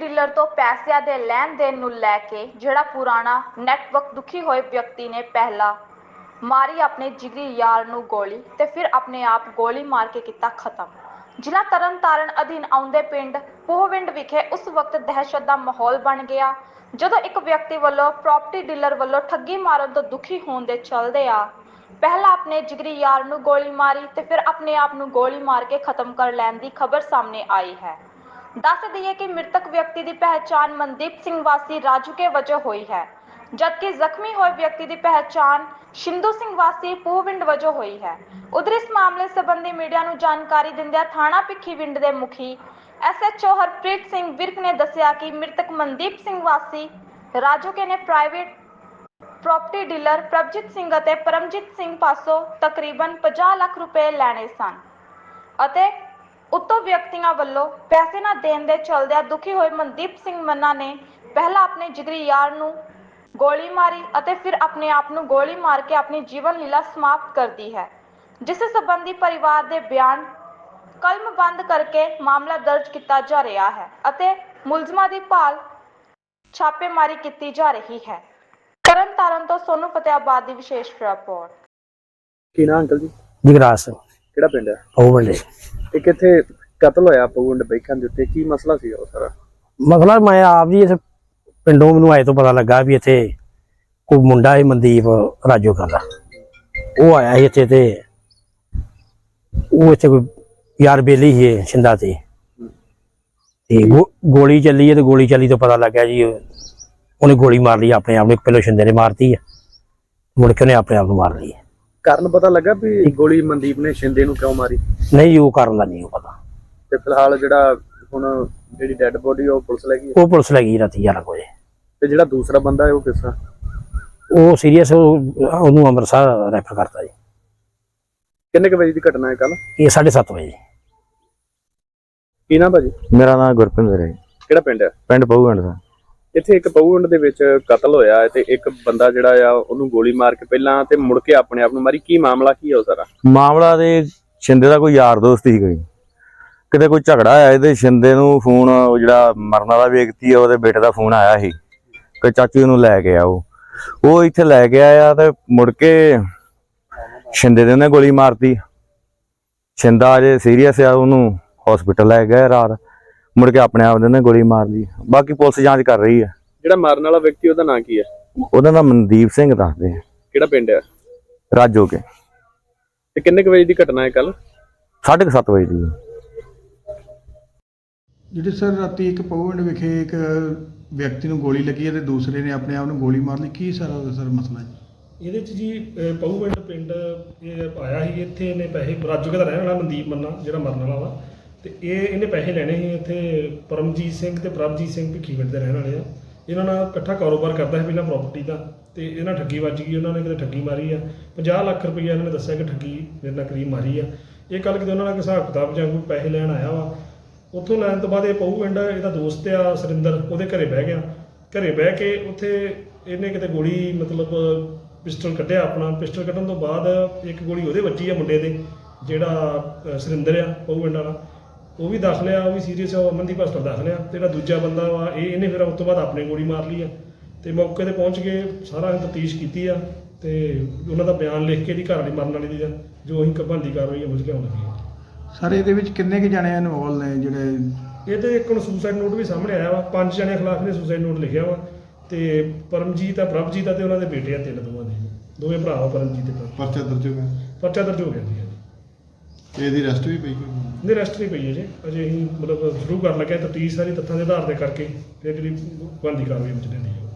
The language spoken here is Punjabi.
ਡੀਲਰ ਤੋਂ ਪੈਸਿਆਂ ਦੇ ਲੈਣ ਦੇਣ ਨੂੰ ਲੈ ਕੇ ਜਿਹੜਾ ਪੁਰਾਣਾ ਨੈਟਵਰਕ ਦੁਖੀ ਹੋਏ ਵਿਅਕਤੀ ਨੇ ਪਹਿਲਾ ਮਾਰੀ ਆਪਣੇ ਜਿਗਰੀ ਯਾਰ ਨੂੰ ਗੋਲੀ ਤੇ ਫਿਰ ਆਪਣੇ ਆਪ ਗੋਲੀ ਮਾਰ ਕੇ ਕੀਤਾ ਖਤਮ। ਜ਼ਿਲ੍ਹਾ ਤਰਨਤਾਰਨ ਅਧੀਨ ਆਉਂਦੇ ਪਿੰਡ ਪੋਹਵਿੰਡ ਵਿਖੇ ਉਸ ਵਕਤ ਦਹਿਸ਼ਤ ਦਾ ਮਾਹੌਲ ਬਣ ਗਿਆ, ਜਦੋਂ ਇੱਕ ਵਿਅਕਤੀ ਵੱਲੋਂ ਪ੍ਰਾਪਰਟੀ ਡੀਲਰ ਵੱਲੋਂ ਠੱਗੀ ਮਾਰਨ ਤੋਂ ਦੁਖੀ ਹੋਣ ਦੇ ਚੱਲਦੇ ਆ, ਪਹਿਲਾਂ ਆਪਣੇ ਜਿਗਰੀ ਯਾਰ ਨੂੰ ਗੋਲੀ ਮਾਰੀ ਤੇ ਫਿਰ ਆਪਣੇ ਆਪ ਨੂੰ ਗੋਲੀ ਮਾਰ ਕੇ ਖਤਮ ਕਰ ਲੈਣ ਦੀ ਖਬਰ ਸਾਹਮਣੇ ਆਈ ਹੈ। ਦੱਸ ਦਈਏ ਕਿ ਮ੍ਰਿਤਕ ਵਿਅਕਤੀ ਦੀ ਪਹਿਚਾਣ ਮਨਦੀਪ ਸਿੰਘ ਵਾਸੀ ਰਾਜੂਕੇ ਵਜੋਂ ਹੋਈ ਹੈ, ਜਦਕਿ ਜ਼ਖਮੀ ਹੋਏ ਵਿਅਕਤੀ ਦੀ ਪਹਿਚਾਣ ਸ਼ਿੰਦੂ ਸਿੰਘ ਵਾਸੀ ਪੂਹਵਿੰਡ ਵਜੋਂ ਹੋਈ ਹੈ। ਉਧਰ ਇਸ ਮਾਮਲੇ ਸੰਬੰਧੀ ਮੀਡੀਆ ਨੂੰ ਜਾਣਕਾਰੀ ਦਿੰਦਿਆਂ ਥਾਣਾ ਭਿੱਖੀਵਿੰਡ ਦੇ ਮੁਖੀ ਐਸਐਚਓ ਹਰਪ੍ਰੀਤ ਸਿੰਘ ਵਿਰਕ ਨੇ ਦੱਸਿਆ ਕਿ ਮ੍ਰਿਤਕ ਮਨਦੀਪ ਸਿੰਘ ਵਾਸੀ ਰਾਜੂਕੇ ਨੇ private property dealer Prabhjit Singh ਅਤੇ ਪਰਮਜੀਤ ਸਿੰਘ ਪਾਸੋਂ ਤਕਰੀਬਨ 50 ਲੱਖ ਰੁਪਏ ਲੈਣੇ ਸਨ ਅਤੇ ਉਤੋਂ ਵਿਅਕਤੀਆਂ ਵੱਲੋਂ ਪੈਸੇ ਨਾ ਦੇਣ ਦੇ ਚਲਦਿਆਂ ਦੁਖੀ ਹੋਏ ਮਨਦੀਪ ਸਿੰਘ ਮੰਨਾ ਨੇ ਪਹਿਲਾਂ ਆਪਣੇ ਜਿਗਰੀ ਯਾਰ ਨੂੰ ਗੋਲੀ ਮਾਰੀ ਅਤੇ ਫਿਰ ਆਪਣੇ ਆਪ ਨੂੰ ਗੋਲੀ ਮਾਰ ਕੇ ਆਪਣੀ ਜੀਵਨ ਲੀਲਾ ਸਮਾਪਤ ਕਰਦੀ ਹੈ ਜਿਸ ਸੰਬੰਧੀ ਪਰਿਵਾਰ ਦੇ ਬਿਆਨ ਕਲਮ ਬੰਦ ਕਰਕੇ ਮਾਮਲਾ ਦਰਜ ਕੀਤਾ ਜਾ ਰਿਹਾ ਹੈ ਅਤੇ ਮੁਲਜ਼ਮਾਂ ਦੀ ਭਾਲ ਛਾਪੇਮਾਰੀ ਕੀਤੀ ਜਾ ਰਹੀ ਹੈ। ਤਰਨ ਤਾਰਨ ਤੋਂ ਸੋਨੂ ਫਤਿਆਬਾਦ ਦੀ ਵਿਸ਼ੇਸ਼ ਰਿਪੋਰਟ। ਕੀ ਨਾ ਅੰਕਲ ਜੀ? ਜਗਰਾਜ ਸਿੰਘ। ਕਿਹੜਾ ਪਿੰਡ ਹੈ? ਉਹ ਬੰਦੇ ਇਹ ਕਿੱਥੇ ਕਤਲ ਹੋਇਆ ਪਗੁੰਡ ਬੈਖਾਂ ਦੇ ਉੱਤੇ? ਕੀ ਮਸਲਾ ਸੀ ਉਹ ਸਾਰਾ? ਮਸਲਾ ਮੈਂ ਆਪ ਜੀ ਇਸ ਪਿੰਡੋਂ ਮੈਨੂੰ ਆਏ ਤੋਂ ਪਤਾ ਲੱਗਾ ਵੀ ਇੱਥੇ ਕੋਈ ਮੁੰਡਾ ਹੈ ਮਨਦੀਪ ਰਾਜੋ ਦਾ ਉਹ ਆਇਆ ਸੀ ਇੱਥੇ ਤੇ ਉਹ ਇੱਥੇ ਕੋਈ ਯਾਰ ਬੇਲੀ ਇਹ ਛਿੰਦਾ ਤੇ। ਤੇ ਗੋਲੀ ਚੱਲੀ ਹੈ ਤੇ ਗੋਲੀ ਚੱਲੀ ਤੋਂ ਪਤਾ ਲੱਗਾ ਜੀ ਉਹਨੇ ਗੋਲੀ ਮਾਰ ਲਈ ਆਪਣੇ ਆਪ ਨੂੰ ਪਹਿਲੋਂ ਛਿੰਦੇ ਨੇ ਮਾਰਤੀ ਹੈ ਮੁੜ ਕੇ ਉਹਨੇ ਆਪਣੇ ਆਪ ਨੂੰ ਮਾਰ ਲਈ ਹੈ। ਕਾਰਨ ਪਤਾ ਲੱਗਾ ਵੀ ਗੋਲੀ ਮਨਦੀਪ ਨੇ ਸ਼ਿੰਦੇ ਨੂੰ ਕਿਉਂ ਮਾਰੀ? ਨਹੀਂ ਉਹ ਕਾਰਨ ਦਾ ਨਹੀਂ ਉਹ ਪਤਾ। ਤੇ ਫਿਲਹਾਲ ਜਿਹੜਾ ਹੁਣ ਜਿਹੜੀ ਡੈੱਡ ਬੋਡੀ ਉਹ ਪੁਲਿਸ ਲੈ ਗਈ ਹੈ। ਉਹ ਪੁਲਿਸ ਲੈ ਗਈ ਰਾਤੀ 11 ਵਜੇ। ਤੇ ਜਿਹੜਾ ਦੂਸਰਾ ਬੰਦਾ ਹੈ ਉਹ ਕਿਸ ਤਰ੍ਹਾਂ? ਉਹ ਸੀਰੀਅਸ ਉਹਨੂੰ ਅੰਮ੍ਰਿਤਸਰ ਰੈਫਰ ਕਰਤਾ ਜੀ। ਕਿੰਨੇ ਕੁ ਵਜੇ ਦੀ ਘਟਨਾ ਹੈ ਕੱਲ ਇਹ 7:30 ਵਜੇ ਕੀ ਨਾ ਭਾਜੀ? ਮੇਰਾ ਨਾਮ ਗੁਰਪਿੰਦਰ ਹੈ ਕਿਹੜਾ ਪਿੰਡ ਹੈ? ਪਿੰਡ ਪਹੂਗੰਡ ਦਾ। ਇੱਥੇ ਇੱਕ ਪਗੁੰਡ ਦੇ ਵਿੱਚ ਕਤਲ ਹੋਇਆ ਹੈ ਤੇ ਇੱਕ ਬੰਦਾ ਜਿਹੜਾ ਆ ਉਹਨੂੰ ਗੋਲੀ ਮਾਰ ਕੇ ਪਹਿਲਾਂ ਤੇ ਮੁੜ ਕੇ ਆਪਣੇ ਆਪ ਨੂੰ ਮਾਰੀ। ਕੀ ਮਾਮਲਾ, ਕੀ ਹੈ ਉਹ ਸਾਰਾ? ਮਾਮਲਾ ਦੇ ਸ਼ਿੰਦੇ ਦਾ ਕੋਈ ਯਾਰ ਦੋਸਤ ਹੀ ਕੋਈ। ਕਿਤੇ ਕੋਈ ਝਗੜਾ ਆਇਆ ਇਹਦੇ, ਸ਼ਿੰਦੇ ਨੂੰ ਫੋਨ, ਉਹ ਜਿਹੜਾ ਮਰਨ ਵਾਲਾ ਵਿਅਕਤੀ ਆ, ਉਹਦੇ ਬੇਟੇ ਦਾ ਫੋਨ ਆਇਆ ਸੀ। ਕਿ ਚਾਚੀ ਨੂੰ ਲੈ ਕੇ ਆਓ। ਉਹ ਇੱਥੇ ਲੈ ਕੇ ਆਇਆ ਤੇ ਮੁੜ ਕੇ ਛਿੰਦੇ ਦੇ ਉਹਨੇ ਗੋਲੀ ਮਾਰਤੀ। ਛਿੰਦਾ ਅਜੇ ਸੀਰੀਅਸ ਆ, ਉਹਨੂੰ ਹਸਪੀਟਲ ਲੈ ਗਏ ਰਾਤ। ਮੁੜ ਕੇ ਆਪਣੇ ਆਪ ਦੇ ਉਹਨੇ ਗੋਲੀ ਮਾਰ ਲਈ। ਬਾਕੀ ਪੁਲਿਸ ਜਾਂਚ ਕਰ ਰਹੀ ਹੈ। ਜਿਹੜਾ ਮਾਰਨ ਵਾਲਾ ਵਿਅਕਤੀ ਉਹਦਾ ਨਾਂ ਕੀ ਹੈ? ਉਹਦਾ ਨਾਮ ਮਨਦੀਪ ਸਿੰਘ ਦੱਸਦੇ ਆ। ਕਿਹੜਾ ਪਿੰਡ ਹੈ? ਰਾਜੋ ਕੇ। ਤੇ ਕਿੰਨੇ ਕੁ ਵਜੇ ਦੀ ਘਟਨਾ ਹੈ ਕੱਲ? 7:30 ਵਜੇ ਦੀ। ਜਿਹੜੇ ਸਰ ਰਾਤੀ ਇੱਕ ਪਵਨ ਵਿਖੇ ਇੱਕ ਵਿਅਕਤੀ ਨੂੰ ਗੋਲੀ ਲੱਗੀ ਹੈ ਤੇ ਦੂਸਰੇ ਨੇ ਆਪਣੇ ਆਪ ਨੂੰ ਗੋਲੀ ਮਾਰ ਲਈ ਕੀ ਸਾਰਾ ਉਹਦਾ ਸਰ ਮਸਲਾ ਜੀ ਇਹਦੇ ਚ ਜੀ ਪਹੂਵਿੰਡ ਪਿੰਡ ਇਹ ਆਇਆ ਸੀ ਇੱਥੇ ਇਹਨੇ ਪੈਸੇ ਰਾਜੂਕੇ ਦਾ ਰਹਿਣ ਵਾਲਾ ਮਨਦੀਪ ਮੰਨਾ ਜਿਹੜਾ ਮਰਨ ਵਾਲਾ ਵਾ। ਤੇ ਇਹ ਇਹਨੇ ਪੈਸੇ ਲੈਣੇ ਸੀ ਇੱਥੇ ਪਰਮਜੀਤ ਸਿੰਘ ਤੇ ਪ੍ਰਭਜੀਤ ਸਿੰਘ ਭਿੱਖੀਵਿੰਡ ਦੇ ਰਹਿਣ ਵਾਲੇ ਆ। ਇਹਨਾਂ ਨਾਲ ਇਕੱਠਾ ਕਾਰੋਬਾਰ ਕਰਦਾ ਸੀ ਪਹਿਲਾਂ ਪ੍ਰਾਪਰਟੀ ਦਾ ਤੇ ਇਹਨਾਂ ਠੱਗੀ ਵੱਜ ਗਈ ਉਹਨਾਂ ਨੇ ਕਿਤੇ ਠੱਗੀ ਮਾਰੀ ਆ। 50 ਲੱਖ ਰੁਪਈਆ ਇਹਨਾਂ ਨੇ ਦੱਸਿਆ ਕਿ ਠੱਗੀ ਮੇਰੇ ਨਾਲ ਕਰੀਬ ਮਾਰੀ ਆ। ਇਹ ਕੱਲ ਕਿਤੇ ਉਹਨਾਂ ਨਾਲ ਹਿਸਾਬ ਕਿਤਾਬ ਜਾਂ ਕੋਈ ਪੈਸੇ ਲੈਣ ਆਇਆ ਵਾ। ਉੱਥੋਂ ਲੈਣ ਤੋਂ ਬਾਅਦ ਇਹ ਪਹੂ ਪਿੰਡ ਇਹਦਾ ਦੋਸਤ ਆ ਸੁਰਿੰਦਰ ਉਹਦੇ ਘਰੇ ਬਹਿ ਗਿਆ। ਘਰੇ ਬਹਿ ਕੇ ਉੱਥੇ ਇਹਨੇ ਕਿਤੇ ਗੋਲੀ ਮਤਲਬ ਪਿਸਟਲ ਕੱਢਿਆ ਆਪਣਾ। ਪਿਸਟਲ ਕੱਢਣ ਤੋਂ ਬਾਅਦ ਇੱਕ ਗੋਲੀ ਉਹਦੇ ਵੱਜੀ ਆ ਮੁੰਡੇ ਦੇ ਜਿਹੜਾ ਅ, ਸੁਰਿੰਦਰ ਆ ਪਹੂਵਿੰਡ ਵਾਲਾ। ਉਹ ਵੀ ਦਾਖਲ ਆ ਉਹ ਵੀ ਸੀਰੀਅਸ ਆ ਉਹ ਅਮਨਦੀਪ ਹਸਪਤਾਲ ਦਾਖਲ ਆ ਤੇ ਜਿਹੜਾ ਦੂਜਾ ਬੰਦਾ ਵਾ ਇਹ ਇਹਨੇ ਫਿਰ ਉਸ ਤੋਂ ਬਾਅਦ ਆਪਣੇ ਗੋਲੀ ਮਾਰ ਲਈ ਆ। ਤੇ ਮੌਕੇ ਤੇ ਪਹੁੰਚ ਕੇ ਸਾਰਾ ਤਫਤੀਸ਼ ਕੀਤੀ ਆ ਤੇ ਉਹਨਾਂ ਦਾ ਬਿਆਨ ਲਿਖ ਕੇ ਦੀ ਘਰ ਵਾਲੀ ਮਰਨ ਵਾਲੀ ਦੀ ਆ, ਜੋ ਅਸੀਂ ਕਬੰਦੀ ਕਾਰਵਾਈ ਮੁਝ ਲਿਆਉਣ ਲੱਗੇ ਆ। ਸਰ ਇਹਦੇ ਵਿੱਚ ਕਿੰਨੇ ਕੁ ਜਣੇ ਇਨਵੋਲ ਨੇ ਜਿਹੜੇ? ਇਹ ਤੇ ਇੱਕ ਹੁਣ ਸੁਸਾਈਡ ਨੋਟ ਵੀ ਸਾਹਮਣੇ ਆਇਆ ਵਾ ਪੰਜ ਜਣਿਆਂ ਖਿਲਾਫ ਨੇ ਸੁਸਾਈਡ ਨੋਟ ਲਿਖਿਆ ਵਾ। ਤੇ ਪਰਮਜੀਤ ਆ ਪ੍ਰਭਜੀਤ ਆ ਤੇ ਉਹਨਾਂ ਦੇ ਬੇਟੇ ਆ ਤਿੰਨ ਦੋਵਾਂ ਦੇ। ਦੋਵੇਂ ਭਰਾ ਵਾ ਪਰਮਜੀਤ ਤੇ ਪ੍ਰਭ ਪਰਚਾ ਦਰਜ ਹੋ ਗਿਆ ਪਰਚਾ ਦਰਜ ਹੋ ਗਿਆ ਜੀ। ਤੇ ਇਹਦੀ ਰੈਸਟ ਵੀ ਪਈ ਹੋਈ ਨਹੀਂ ਰੈਸਟ ਨਹੀਂ ਪਈ ਹੈ ਜੀ ਅਜੇ ਅਸੀਂ ਮਤਲਬ ਸ਼ੁਰੂ ਕਰਨ ਲੱਗਿਆ ਤਾਂ 30 ਸਾਰੀ ਤੱਥਾਂ ਦੇ ਆਧਾਰ ਤੇ ਕਰਕੇ ਫਿਰ ਜਿਹੜੀ ਬਣਦੀ ਕਾਰਵਾਈ ਵਿੱਚ ਲੈਂਦੀ ਹੈ।